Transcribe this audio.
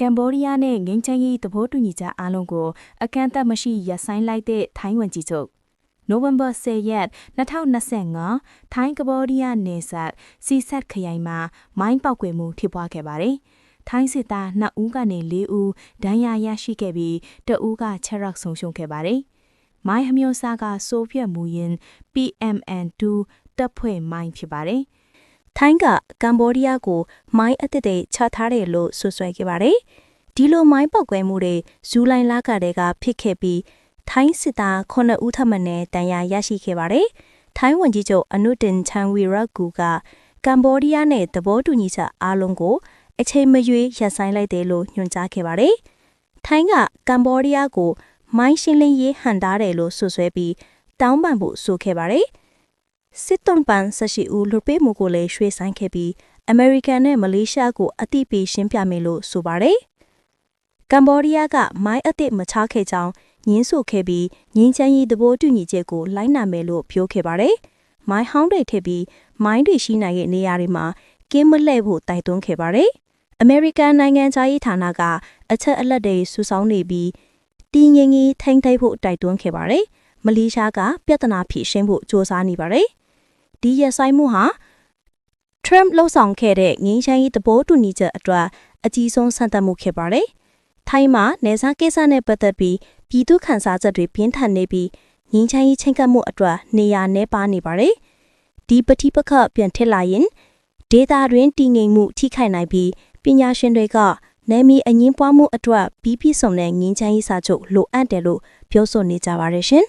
ကမ်ဘောဒီးယားနဲ့ငိမ့်ချမ်းရေးသဘောတူညီချက်အားလုံးကိုအကန့်အသတ်မရှိရပ်ဆိုင်းလိုက်တဲ့ထိုင်းဝန်ကြီးချုပ်နိုဝင်ဘာ10ရက်2025ထိုင်းကမ္ဘောဒီးယားနယ်စပ်စီဆက်ခရိုင်မှာမိုင်းပောက်ကွယ်မှုဖြစ်ပွားခဲ့ပါတယ်။ထိုင်းစစ်သား2ဦးကနေ4ဦးဒဏ်ရာရရှိခဲ့ပြီးတဦးကချက်ရက်ဆုံးရှုံးခဲ့ပါတယ်။မိုင်းဟမျိုးစာကဆိုဗီယက်မူရင် PMN2 တပ်ဖွဲ့မိုင်းဖြစ်ပါတယ်။ ထိုင်းကကမ်ဘောဒီးယားကိုမိုင်းအသစ်တွေချထားတယ်လို့ဆွဆွဲခဲ့ပါတယ်။ဒီလိုမိုင်းပောက်ကွဲမှုတွေဇူလိုင်လကတည်းကဖြစ်ခဲ့ပြီးထိုင်းစစ်သား9ဦးထပ်မံနဲ့တန်ရာရရှိခဲ့ပါတယ်။ထိုင်းဝန်ကြီးချုပ်အနုတင်ချန်ဝီရက်ကူကကမ်ဘောဒီးယားနဲ့သဘောတူညီချက်အားလုံးကိုအချိန်မရွေးရပ်ဆိုင်းလိုက်တယ်လို့ညွှန်ကြားခဲ့ပါတယ်။ထိုင်းကကမ်ဘောဒီးယားကိုမိုင်းရှင်းလင်းရေးဟန်တားတယ်လို့ဆွဆွဲပြီးတောင်းပန်ဖို့ဆိုခဲ့ပါတယ်။ စစ်တုံးပန်ဆက်ရှိဦးလူပေးမှုကိုလည်းရွှေ့ဆိုင်ခဲ့ပြီးအမေရိကန်နဲ့မလေးရှားကိုအတိပေးရှင်းပြမယ်လို့ဆိုပါတယ်။ကမ်ဘောဒီးယားကမိုင်းအသစ်မချခဲ့ကြောင်းညင်းဆိုခဲ့ပြီးငင်းချမ်းရေးသဘောတူညီချက်ကိုလိုက်နာမယ်လို့ပြောခဲ့ပါတယ်။မိုင်းဟောင်းတွေထည့်ပြီးမိုင်းတွေရှိနိုင်တဲ့နေရာတွေမှာကင်းမလှည့်ဖို့တိုက်တွန်းခဲ့ပါတယ်။အမေရိကန်နိုင်ငံသားရေးဌာနကအချက်အလက်တွေစုဆောင်းနေပြီးတည်ငြိမ်ရေးထိန်းသိမ်းဖို့တိုက်တွန်းခဲ့ပါတယ်။မလေးရှားကပြဿနာဖြေရှင်းဖို့စ조사နေပါတယ်။ ဒီရဆိုင်မှုဟာ Trump လှုပ်ဆောင်ခဲ့တဲ့ငင်းချမ်းရေးသဘောတူညီချက်အတွက်အကြီးဆုံးဆန့်သက်မှုဖြစ်ပါတယ်။ထိုင်းမှာနေစားကိစ္စနဲ့ပတ်သက်ပြီးပြည်သူခန်းစားချက်တွေပြင်းထန်နေပြီးငင်းချမ်းရေးချင်းကပ်မှုအတွက်နေရာနှဲပါနေပါတယ်။ဒီပဋိပက္ခပြန်ထစ်လာရင်ဒေတာတွင်တည်ငြိမ်မှုထိခိုက်နိုင်ပြီးပညာရှင်တွေကနယ်မီအငင်းပွားမှုအတွက်ပြီးပြည့်စုံတဲ့ငင်းချမ်းရေးစာချုပ်လိုအပ်တယ်လို့ပြောဆိုနေကြပါတယ်ရှင်။